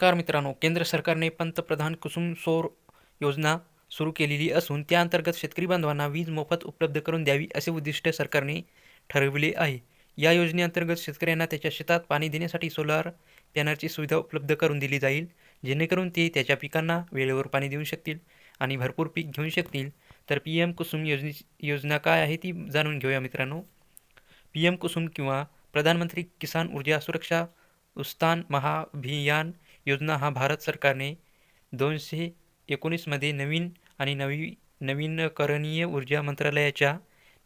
Car मित्रांनो केंद्र सरकारने पंतप्रधान कुसुम सौर योजना सुरू केलेली असून त्याअंतर्गत शेतकरी बांधवांना वीज मोफत उपलब्ध करून द्यावी असे उद्दिष्ट सरकारने ठरविले आहे. या योजनेअंतर्गत शेतकऱ्यांना त्याच्या शेतात पाणी देण्यासाठी सोलार पॅनलची सुविधा उपलब्ध करून दिली जाईल जेणेकरून ते त्याच्या पिकांना वेळेवर पाणी देऊ शकतील आणि भरपूर पीक घेऊ शकतील. तर पी एम कुसुम योजने योजना काय आहे ती जाणून घेऊया मित्रांनो. पी एम कुसुम किंवा प्रधानमंत्री किसान ऊर्जा सुरक्षा उस्तान महाभियान योजना हा भारत सरकारने दोनशे एकोणीसमध्ये नवीन आणि नवी नवीनकरणीय ऊर्जा मंत्रालयाच्या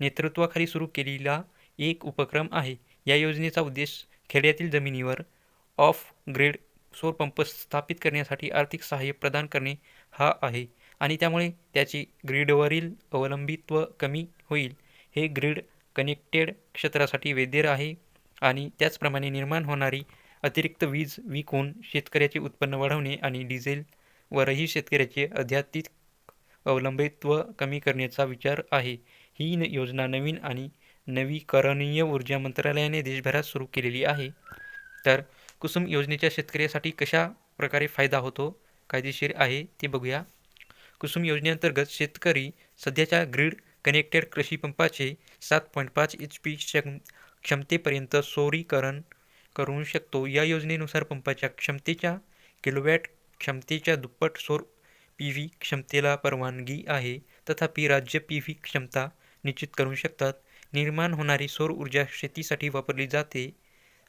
नेतृत्वाखाली सुरू केलेला एक उपक्रम आहे. या योजनेचा उद्देश खेड्यातील जमिनीवर ऑफ ग्रेड सौर पंप स्थापित करण्यासाठी आर्थिक सहाय्य प्रदान करणे हा आहे आणि त्यामुळे त्याचे ग्रीडवरील अवलंबित्व कमी होईल. हे ग्रीड कनेक्टेड क्षेत्रासाठी वैध आहे आणि त्याचप्रमाणे निर्माण होणारी अतिरिक्त वीज विकून शेतकऱ्याचे उत्पन्न वाढवणे आणि डिझेलवरही शेतकऱ्याचे अध्यात्मिक अवलंबित्व कमी करण्याचा विचार आहे. ही न- योजना नवीन आणि नवीकरणीय ऊर्जा मंत्रालयाने देशभरात सुरू केलेली आहे. तर कुसुम योजनेच्या शेतकऱ्यासाठी कशा प्रकारे फायदा होतो? कायदेशीर आहे ते बघूया. कुसुम योजनेअंतर्गत शेतकरी सध्याच्या ग्रीड कनेक्टेड कृषी पंपाचे सात पॉईंट पाच एच पी क्षम क्षमतेपर्यंत सौरीकरण करू शकतो. या योजनेनुसार पंपाच्या क्षमतेच्या किलोवॅट क्षमतेच्या दुप्पट सौर पी व्ही क्षमतेला परवानगी आहे. तथापि राज्य पी व्ही क्षमता निश्चित करू शकतात. निर्माण होणारी सौर ऊर्जा शेतीसाठी वापरली जाते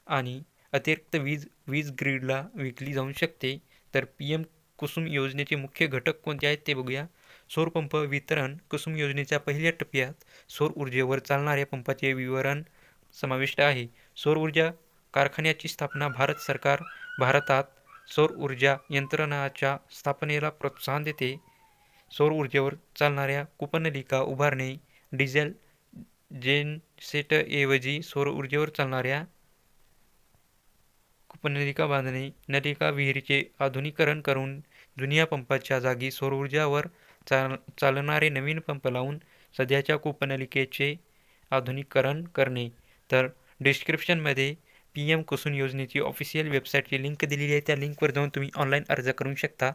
आणि अतिरिक्त वीज वीज ग्रीडला विकली जाऊ शकते. तर पी एम कुसुम योजनेचे मुख्य घटक कोणते आहेत ते बघूया. सौरपंप वितरण कुसुम योजनेच्या पहिल्या टप्प्यात सौर ऊर्जेवर चालणाऱ्या पंपाचे विवरण समाविष्ट आहे. सौर ऊर्जा कारखान्याची स्थापना भारत सरकार भारतात सौर ऊर्जा यंत्रणाच्या स्थापनेला प्रोत्साहन देते. सौर ऊर्जेवर चालणाऱ्या कुपनलिका उभारणे डिझेल जेनसेटऐवजी सौर ऊर्जेवर चालणाऱ्या कूपनलिका बांधणे नलिका विहिरीचे आधुनिकीकरण करून जुन्या पंपाच्या जागी सौर ऊर्जावर चाल चालणारे नवीन पंप लावून सध्याच्या कूपनलिकेचे आधुनिकीकरण करणे. तर डिस्क्रिप्शनमध्ये पी एम कुसुम योजनेची ऑफिशियल वेबसाईटची लिंक दिलेली आहे. त्या लिंकवर जाऊन तुम्ही ऑनलाईन अर्ज करू शकता.